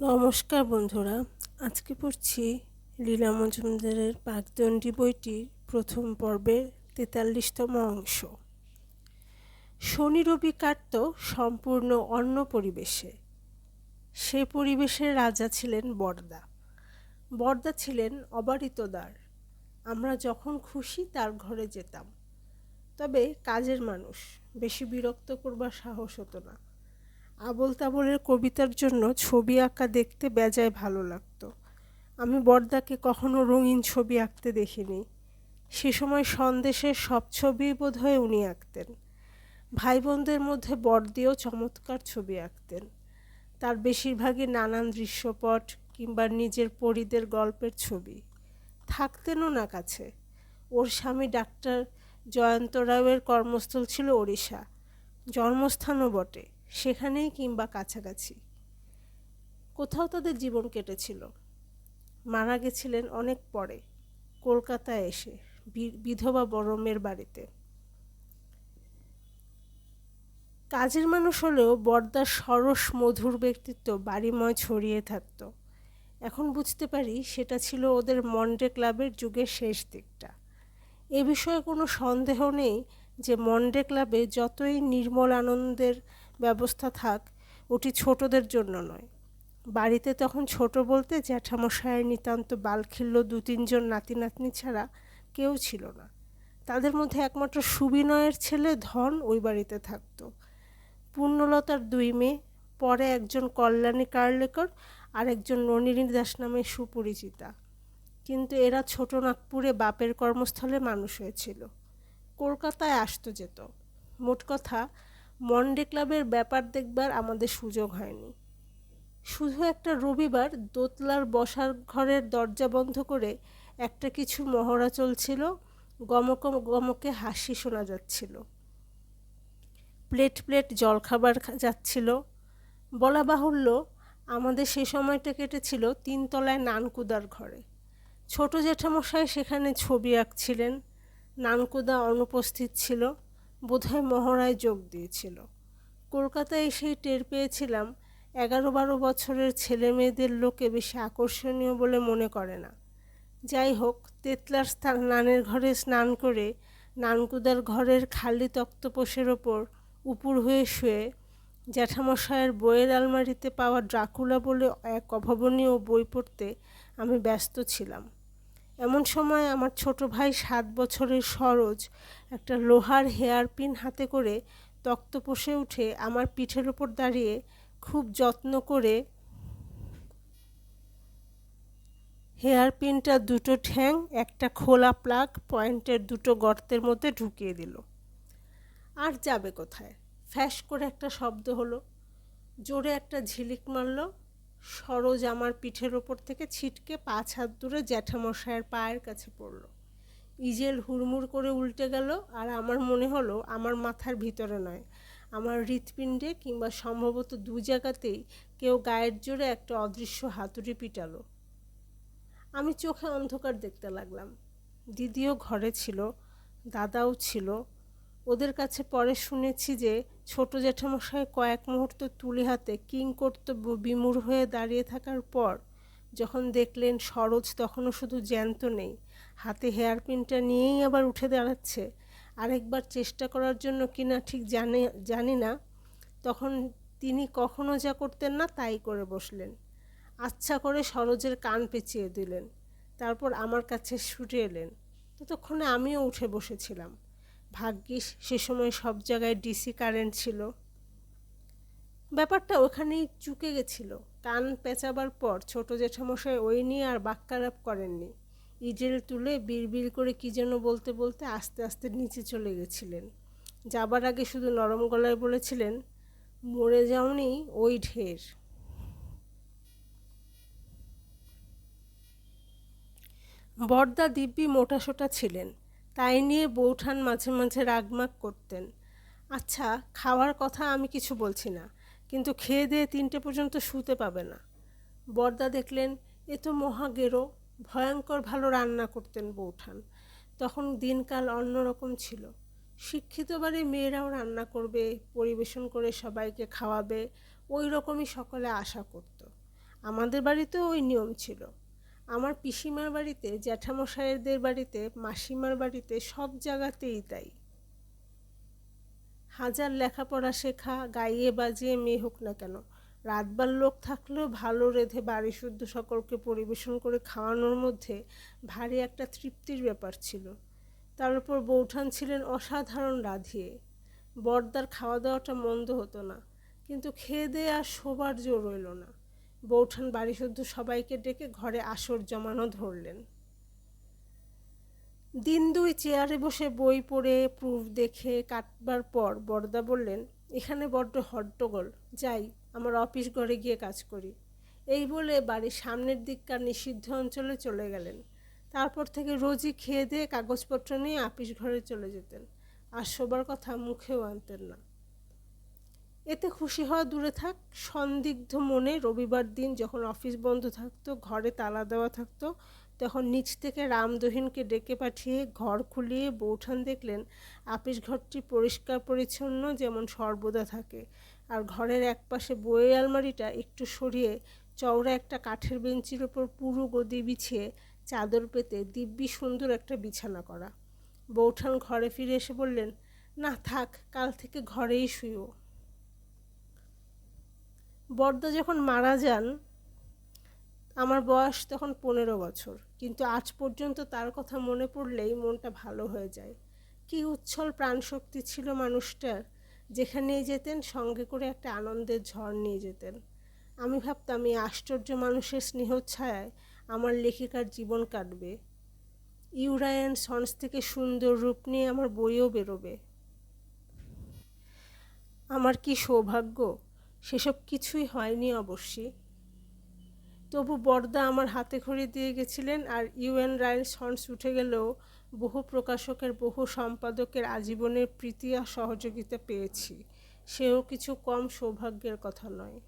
নমস্কার বন্ধুরা, আজকে পড়ছি লীলা মজুমদারের বাগদণ্ডী বইটির প্রথম পর্বের তেতাল্লিশতম অংশ। শনি রবি কাটত সম্পূর্ণ অন্য পরিবেশে। সে পরিবেশের রাজা ছিলেন বরদা। বরদা ছিলেন অবারিতদার। আমরা যখন খুশি তার ঘরে যেতাম। তবে কাজের মানুষ, বেশি বিরক্ত করবার সাহস হতো না। আবল তাবলের কবিতার জন্য ছবি আঁকা দেখতে বেজায় ভালো লাগতো। আমি বর্দাকে কখনো রঙিন ছবি আঁকতে দেখিনি। সে সময় সন্দেশের সব ছবিই বোধহয় উনি আঁকতেন। ভাই বোনদের মধ্যে বর্দিও চমৎকার ছবি আঁকতেন। তার বেশিরভাগই নানান দৃশ্যপট কিংবা নিজের পরিদের গল্পের ছবি। থাকতেনও না কাছে। ওর স্বামী ডাক্তার জয়ন্ত রাওয়ের কর্মস্থল ছিল ওড়িশা। জন্মস্থানও বটে। সেখানেই কিংবা কাছাকাছি। কোথাও তাদের জীবন কেটেছিল। মারা গেছিলেন অনেক পরে, কলকাতায় এসে বিধবা বরমের বাড়িতে। কাজের মানুষ হলেও বর্দার সরস মধুর ব্যক্তিত্ব বাড়িময় ছড়িয়ে থাকত। এখন বুঝতে পারি সেটা ছিল ওদের মন্ডে ক্লাবের যুগের শেষ দিকটা। এ বিষয়ে কোনো সন্দেহ নেই যে মন্ডে ক্লাবে যতই নির্মল আনন্দের ব্যবস্থা থাক, ওটি ছোটদের জন্য নয়। বাড়িতে তখন ছোট বলতে জ্যাঠামশায়ের নিতান্ত বালখিল্য দু তিনজন নাতি নাতনি ছাড়া কেউ ছিল না। তাদের মধ্যে একমাত্র সুবিনয়ের ছেলে ধন ওই বাড়িতে থাকত। পূর্ণলতার দুই মেয়ে, পরে একজন কল্যাণী কার্লেকর, আর একজন ননিনী দাস নামে সুপরিচিতা। কিন্তু এরা ছোট নাগপুরে বাপের কর্মস্থলে মানুষ হয়েছিল। কলকাতায় আসতো যেত। মোট কথা মন্ডে ক্লাবের ব্যাপার দেখবার আমাদের সুযোগ হয়নি। শুধু একটা রবিবার দোতলার বসার ঘরের দরজা বন্ধ করে একটা কিছু মহড়া চলছিল, গমক গমকে হাসি শোনা যাচ্ছিল। প্লেট প্লেট জলখাবার যাচ্ছিল। বলা বাহুল্য, আমাদের সে সময়টা কেটেছিল তিনতলায় নানকুদার ঘরে। ছোট জেঠামশাই সেখানে ছবি আঁকছিলেন। নানকুদা অনুপস্থিত ছিল। বোধহয় মহড়ায় যোগ দিয়েছিল। কলকাতায় এসেই টের পেয়েছিলাম এগারো বারো বছরের ছেলে মেয়েদের লোকে বেশি আকর্ষণীয় বলে মনে করে না। যাই হোক, তেতলার স্থান, নানের ঘরে স্নান করে নানকুদার ঘরের খালি তক্তপোষের ওপর উপুর হয়ে শুয়ে জ্যাঠামশায়ের বইয়ের আলমারিতে পাওয়া ড্রাকুলা বলে এক অভাবনীয় বই পড়তে আমি ব্যস্ত ছিলাম। এমন সময় আমার ছোট ভাই সাত বছরের সরোজ একটা লোহার হেয়ার পিন হাতে করে তক্ত তক্তপোষে উঠে আমার পিঠের ওপর দাঁড়িয়ে খুব যত্ন করে হেয়ার পিনটা দুটো ঠ্যাং, একটা খোলা প্লাগ, পয়েন্টের দুটো গর্তের মধ্যে ঢুকিয়ে দিল। আর যাবে কোথায়? ফ্যাস করে একটা শব্দ হলো, জোরে একটা ঝিলিক মারল সরোজ আমার পিঠের ওপর থেকে ছিটকে পাঁচ হাত দূরে জ্যাঠামশায়ের পায়ের কাছে পড়ল। ইজেল হুড়মুড় করে উল্টে গেল আর আমার মনে হলো আমার মাথার ভিতরে নয়। আমার হৃৎপিণ্ডে কিংবা সম্ভবত দু জায়গাতেই কেউ গায়ের জোরে একটা অদৃশ্য হাতুড়ি পিটালো। আমি চোখে অন্ধকার দেখতে লাগলাম। দিদিও ঘরে ছিল, দাদাও ছিল। ওদের কাছে পরে শুনেছি যে ছোট জ্যাঠামশাই কয়েক মুহূর্ত তুলি হাতে কিং কর্তব্য বিমূর হয়ে দাঁড়িয়ে থাকার পর যখন দেখলেন সরোজ তখনও শুধু জ্যান্ত নেই, হাতে হেয়ার পিনটা নিয়েই আবার উঠে দাঁড়াচ্ছে, আরেকবার চেষ্টা করার জন্য কিনা ঠিক জানে, জানি না, তখন তিনি কখনো যা করতেন না তাই করে বসলেন। আচ্ছা করে সরোজের কান পেঁচিয়ে দিলেন, তারপর আমার কাছে ছুটে এলেন, ততক্ষণে আমিও উঠে বসেছিলাম। ভাগ্যিস সে সময় সব জায়গায় ডিসি কারেন্ট ছিল। ব্যাপারটা ওখানেই চুকে গেছিল। কান পেঁচাবার পর ছোট জেঠামশাই ওই নিয়ে আর বাক্যারাপ করেননি। ইজেল তুলে বিড়বিড় করে কী যেন বলতে বলতে আস্তে আস্তে নিচে চলে গেছিলেন। যাবার আগে শুধু নরম গলায় বলেছিলেন, মরে যাওনি ওই ঢের। বর্দা দিব্যি মোটাসোটা ছিলেন। তাই নিয়ে বৌঠান মাঝে মাঝে রাগমাগ করতেন। আচ্ছা খাওয়ার কথা আমি কিছু বলছি না, কিন্তু খেয়ে দিয়ে তিনটে পর্যন্ত শুতে পাবে না। বর্দা দেখলেন, এ তো মহাগেরো ভয়ঙ্কর ভালো রান্না করতেন বৌঠান। তখন দিনকাল অন্যরকম ছিল। শিক্ষিত বাড়ি মেয়েরাও রান্না করবে, পরিবেশন করে সবাইকে খাওয়াবে, ওই রকমই সকলে আশা করত। আমাদের বাড়িতেও ওই নিয়ম ছিল। আমার পিসিমার বাড়িতে, জ্যাঠামশাইদের বাড়িতে, মাসিমার বাড়িতে সব জায়গাতেই তাই। হাজার লেখাপড়া শেখা, গাইয়ে বাজিয়ে মেয়ে হোক না কেন, রাতবার লোক থাকলেও ভালো রেধে বাড়ি শুদ্ধ সকলকে পরিবেশন করে খাওয়ানোর মধ্যে ভারী একটা তৃপ্তির ব্যাপার ছিল। তার উপর বৌঠান ছিলেন অসাধারণ রাধিয়ে। বর্দার খাওয়া দাওয়াটা মন্দ হতো না, কিন্তু খেয়ে দেয়ে আর শোবার জোর রইল না। বৌঠান বাড়ি শুদ্ধ সবাইকে ডেকে ঘরে আসর জমানো ধরলেন। দিন দুই চেয়ারে বসে বই পড়ে, প্রুফ দেখে কাটবার পর বরদা বললেন, এখানে বড্ড হট্টগোল। যাই, আমার অফিস ঘরে গিয়ে কাজ করি। এই বলে বাড়ির সামনের দিককার নিষিদ্ধ অঞ্চলে চলে গেলেন। তারপর থেকে রোজই খেয়ে দিয়ে কাগজপত্র নিয়ে আপিস ঘরে চলে যেতেন। আর শোবার কথা মুখেও আনতেন না। এতে খুশি হওয়া দূরে থাক। সন্দিগ্ধ মনে রবিবার দিন যখন অফিস বন্ধ থাকতো, ঘরে তালা দেওয়া থাকতো, তখন নিচ থেকে রামদহিনকে ডেকে পাঠিয়ে ঘর খুলিয়ে বৌঠান দেখলেন, আপিস ঘরটি পরিষ্কার পরিচ্ছন্ন যেমন সর্বদা থাকে। আর ঘরের একপাশে বইয়ের আলমারিটা একটু সরিয়ে চওড়া একটা কাঠের বেঞ্চির ওপর পুরো গদি বিছিয়ে চাদর পেতে দিব্যি সুন্দর একটা বিছানা করা। বৌঠান ঘরে ফিরে এসে বললেন, না থাক, কাল থেকে ঘরেই শুইও। বর্দা যখন মারা যান, আমার বয়স তখন পনেরো বছর। কিন্তু আজ পর্যন্ত তার কথা মনে পড়লেই মনটা ভালো হয়ে যায়। কি উচ্ছল প্রাণশক্তি ছিল মানুষটার, যেখানে যেতেন সঙ্গে করে একটা আনন্দের ঝড় নিয়ে যেতেন। আমি ভাবতাম, এই আশ্চর্য মানুষের স্নেহ ছায়ায় আমার লেখিকার জীবন কাটবে। ইউরায়ন সন্স থেকে সুন্দর রূপ নিয়ে আমার বইও বেরোবে। আমার কি সৌভাগ্য? সেসব কিছুই হয়নি অবশ্যই তবু বর্দা আমার হাতে খড়ি দিয়ে গেছিলেন আর ইউএন রায়ের সন্স উঠে গেলেও বহু প্রকাশকের, বহু সম্পাদকের আজীবনের প্রীতি আর সহযোগিতা পেয়েছি। সেও কিছু কম সৌভাগ্যের কথা নয়।